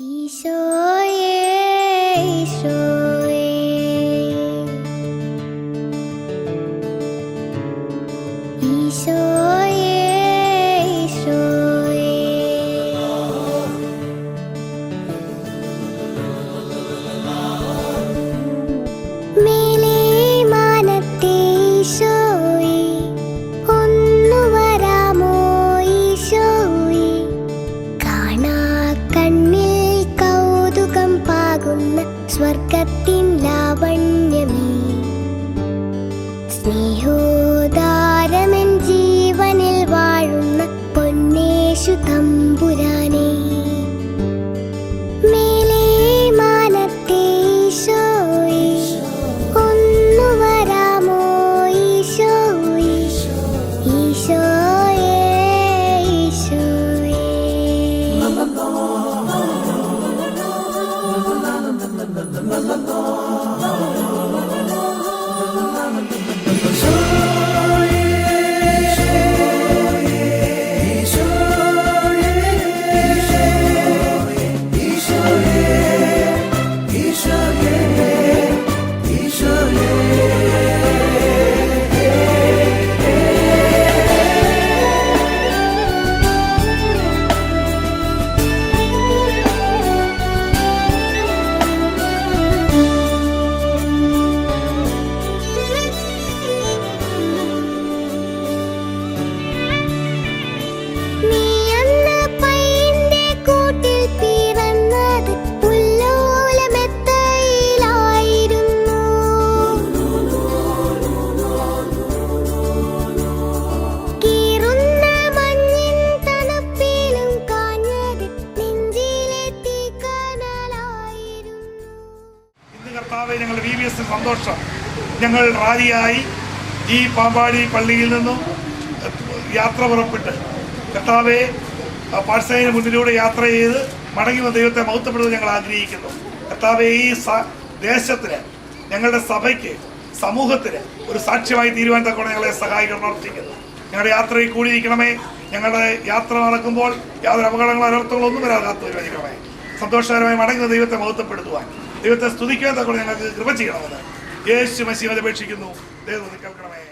ഈശോയേ ഈശോയേ. ഈശോയേ ഞങ്ങൾ റാലിയായി ഈ പാമ്പാടി പള്ളിയിൽ നിന്നും യാത്ര പുറപ്പെട്ട് കർത്താവെ പാഴ്സൈന് മുന്നിലൂടെ യാത്ര ചെയ്ത് മടങ്ങി വന്ന ദൈവത്തെ മഹത്വപ്പെടുന്നത് ഞങ്ങൾ ആഗ്രഹിക്കുന്നു. കർത്താവെ ഈ ദേശത്തിന് ഞങ്ങളുടെ സഭയ്ക്ക് സമൂഹത്തിന് ഒരു സാക്ഷ്യമായി തീരുവാൻ തക്കോടെ ഞങ്ങളെ സഹായിക്കാൻ പ്രവർത്തിക്കുന്നു ഞങ്ങളുടെ യാത്രയിൽ കൂടിയിരിക്കണമേ. ഞങ്ങളുടെ യാത്ര നടക്കുമ്പോൾ യാതൊരു അപകടങ്ങളോ അനർത്ഥങ്ങളോ ഒന്നും വരാതെ കാത്തു സന്തോഷകരമായി മടങ്ങുന്ന ദൈവത്തെ മഹത്വപ്പെടുത്തുവാൻ ദൈവത്തെ സ്തുതിക്കാൻ തക്കോടെ ഞങ്ങൾക്ക് കൃപ ചെയ്യണമെന്ന് യേശു മസീമത് അപേക്ഷിക്കുന്നു ദൈവം കേൾക്കണമേ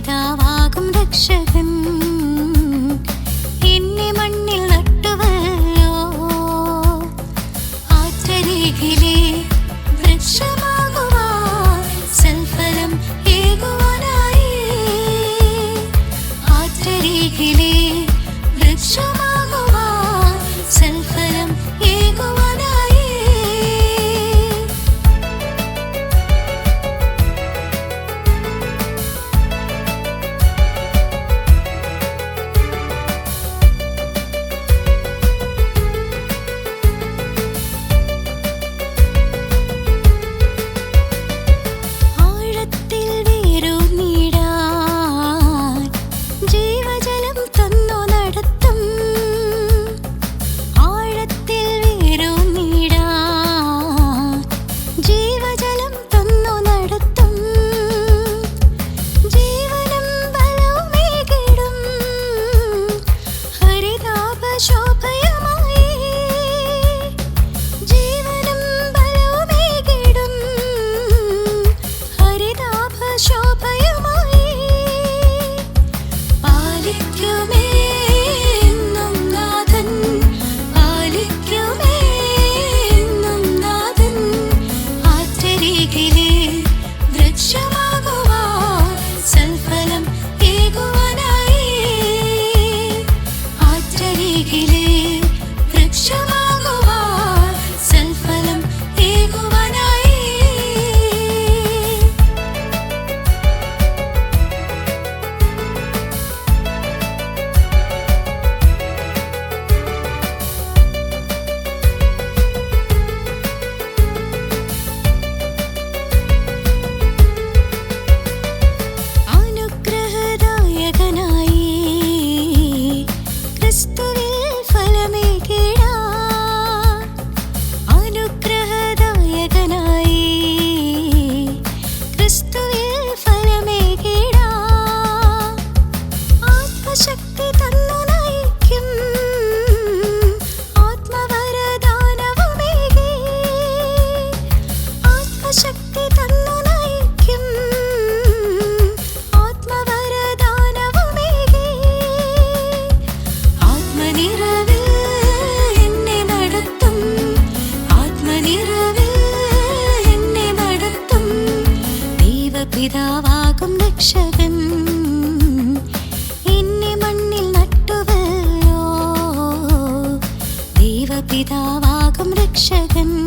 പിതാവാകും രക്ഷകൻ. എന്നെ മണ്ണിൽ നട്ടുവല്ലോ. ആറ്റരികിലെ വൃക്ഷമാകുവാൻ സൽഫലം ഏകുവാനായി. ആറ്റരികിലേ രക്ഷകൻ